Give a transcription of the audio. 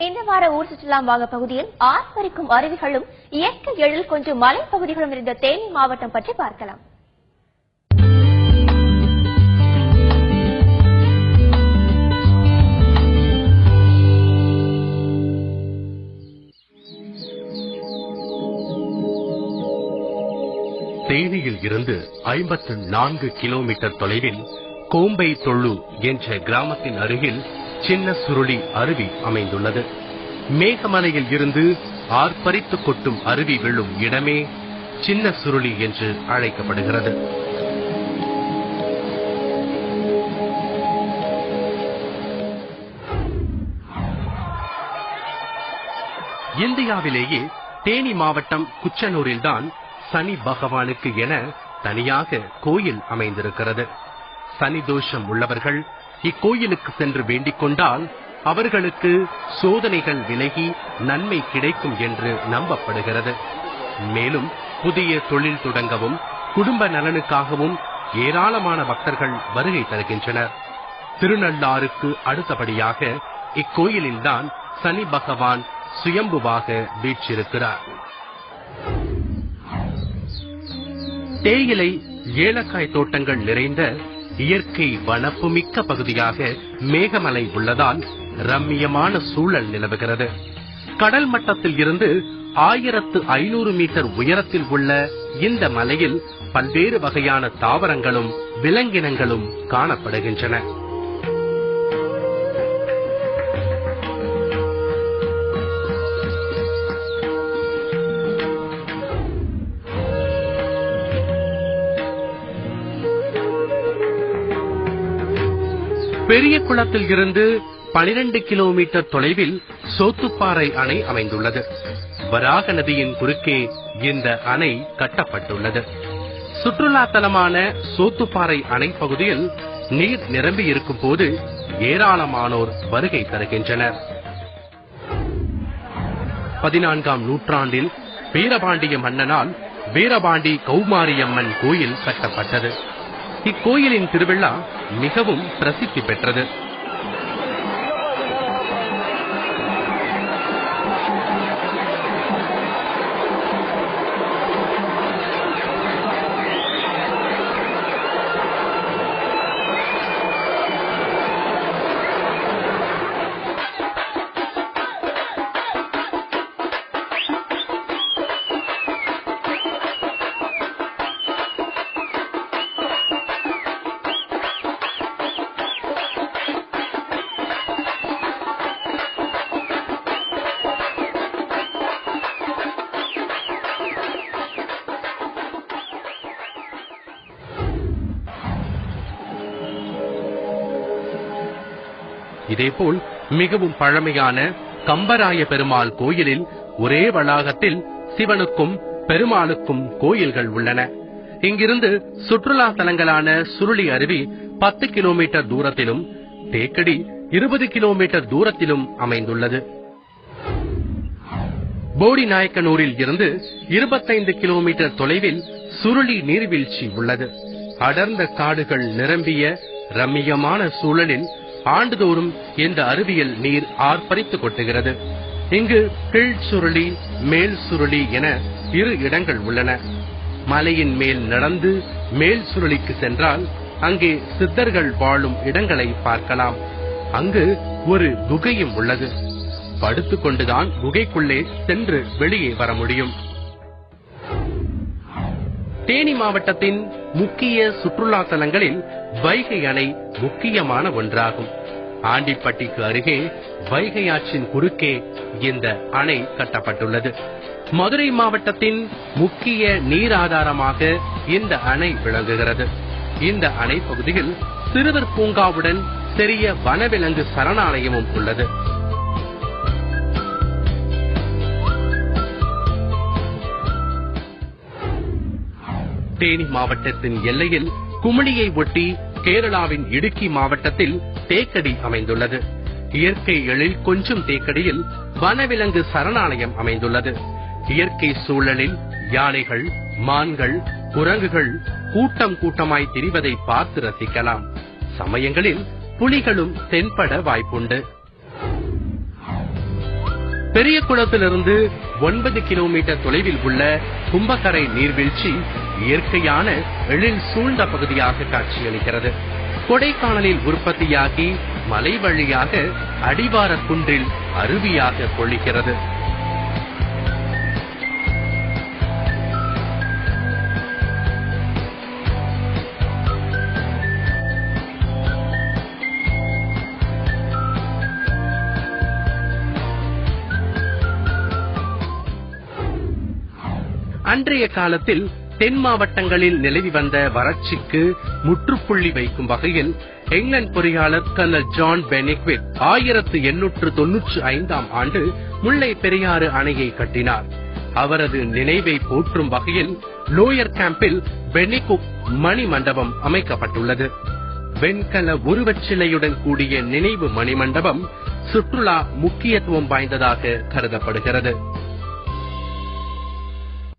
இந்த வார ஊர் சுற்றுலா வாங்க பகுதியில் ஆர்ப்பரிக்கும் அருவிகளும் இயற்கை எழில் கொஞ்சம் மலை பகுதிகளும் இருந்த தேனி மாவட்டம் பற்றி பார்க்கலாம். தேனியில் இருந்து ஐம்பத்து நான்கு கிலோமீட்டர் தொலைவில் கோம்பை தொழு என்ற கிராமத்தின் அருகில் சின்ன சுருளி அருவி அமைந்துள்ளது. மேகமலையில் இருந்து ஆர்ப்பரித்து கொட்டும் அருவி விழும் இடமே சின்ன சுருளி என்று அழைக்கப்படுகிறது. இந்தியாவிலேயே தேனி மாவட்டம் குச்சனூரில்தான் சனி பகவானுக்கு என தனியாக கோயில் அமைந்திருக்கிறது. சனி தோஷம் உள்ளவர்கள் இக்கோயிலுக்கு சென்று வேண்டிக் கொண்டால் அவர்களுக்கு சோதனைகள் விலகி நன்மை கிடைக்கும் என்று நம்பப்படுகிறது. மேலும் புதிய தொழில் தொடங்கவும் குடும்ப நலனுக்காகவும் ஏராளமான பக்தர்கள் வருகை தருகின்றனர். திருநள்ளாறுக்கு அடுத்தபடியாக இக்கோயிலில்தான் சனி பகவான் சுயம்புவாக வீற்றிருக்கிறார். தேயிலை ஏலக்காய் தோட்டங்கள் நிறைந்த இயற்கை வனப்புமிக்க பகுதியாக மேகமலை உள்ளதால் ரம்மியமான சூழல் நிலவுகிறது. கடல் மட்டத்தில் இருந்து ஆயிரத்து ஐநூறு மீட்டர் உயரத்தில் உள்ள இந்த மலையில் பல்வேறு வகையான தாவரங்களும் விலங்கினங்களும் காணப்படுகின்றன. பெரிய குளத்தில் இருந்து 12 கிலோமீட்டர் தொலைவில் சோத்துப்பாறை அணை அமைந்துள்ளது. வராக நதியின் குறுக்கே இந்த அணை கட்டப்பட்டுள்ளது. சுற்றுலா தலமான சோத்துப்பாறை அணை பகுதியில் நீர் நிரம்பி இருக்கும் போது ஏராளமானோர் வருகை தருகின்றனர். பதினான்காம் நூற்றாண்டில் வீரபாண்டிய மன்னனால் வீரபாண்டி கௌமாரியம்மன் கோயில் கட்டப்பட்டது. இக்கோயிலின் திருவிழா மிகவும் பிரசித்தி பெற்றது. இதேபோல் மிகவும் பழமையான கம்பராய பெருமாள் கோயிலில் ஒரே வளாகத்தில் சிவனுக்கும் பெருமாளுக்கும் கோயில்கள் உள்ளன. இங்கிருந்து சுற்றுலா தலங்களான சுருளி அருவி பத்து கிலோமீட்டர் தூரத்திலும் தேக்கடி இருபது கிலோமீட்டர் தூரத்திலும் அமைந்துள்ளது. போடி நாயக்கனூரில் இருந்து இருபத்தைந்து கிலோமீட்டர் தொலைவில் சுருளி நீர்வீழ்ச்சி உள்ளது. அடர்ந்த காடுகள் நிரம்பிய ரம்மியமான சூழலில் ஆண்டுதோறும் இந்த அருவியில் நீர் ஆர்ப்பரித்து கொட்டுகிறது. இங்கு கீழ் சுருளி மேல் சுருளி என இரு இடங்கள் உள்ளன. மலையின் மேல் நடந்து மேல் சுருளிக்கு சென்றால் அங்கே சித்தர்கள் வாழும் இடங்களை பார்க்கலாம். அங்கு ஒரு குகையும் உள்ளது. படுத்துக்கொண்டுதான் குகைக்குள்ளே சென்று வெளியே வர முடியும். தேனி மாவட்டத்தின் முக்கிய சுற்றுலா தலங்களில் வைகை அணை முக்கியமான ஒன்றாகும். ஆண்டிப்பட்டிக்கு அருகே வைகை ஆற்றின் குறுக்கே இந்த அணை கட்டப்பட்டுள்ளது. மதுரை மாவட்டத்தின் முக்கிய நீர் ஆதாரமாக இந்த அணை விளங்குகிறது. இந்த அணை பகுதியில் சிறுவர் பூங்காவுடன் சிறிய வனவிலங்கு சரணாலயமும் உள்ளது. தேனி மாவட்டத்தின் எல்லையில் குமிழியை ஒட்டி கேரளாவின் இடுக்கி மாவட்டத்தில் தேக்கடி அமைந்துள்ளது. இயற்கை எழில் கொஞ்சம் தேக்கடியில் வனவிலங்கு சரணாலயம் அமைந்துள்ளது. இயற்கை சூழலில் யானைகள் மான்கள் குரங்குகள் கூட்டம் கூட்டமாய் திரிவதை பார்த்து ரசிக்கலாம். சமயங்களில் புலிகளும் தென்பட வாய்ப்புண்டு. பெரிய குளத்திலிருந்து ஒன்பது கிலோமீட்டர் தொலைவில் உள்ள கும்பக்கரை நீர்வீழ்ச்சி இயற்கையான எழில் சூழ்ந்த பகுதியாக காட்சியளிக்கிறது. கொடைக்கானலில் உற்பத்தியாகி மலை வழியாக அடிவார குன்றில் அருவியாக பொழிகிறது அன்றைய காலத்தில் தென் மாவட்டங்களில் நிலவி வந்த வறட்சிக்கு முற்றுப்புள்ளி வைக்கும் வகையில் இங்கிலாந்து பொறியாளர் கர்னல் ஜான் பெனிக்விட் ஆயிரத்து எண்ணூற்று தொன்னூற்று ஐந்தாம் ஆண்டு முல்லை பெரியாறு அணையை கட்டினார். அவரது நினைவை போற்றும் வகையில் லோயர் கேம்பில் பெனிகுக் மணி மண்டபம் அமைக்கப்பட்டுள்ளது. வெண்கல உருவச்சிலையுடன் கூடிய நினைவு மணிமண்டபம் சுற்றுலா முக்கியத்துவம் வாய்ந்ததாக கருதப்படுகிறது.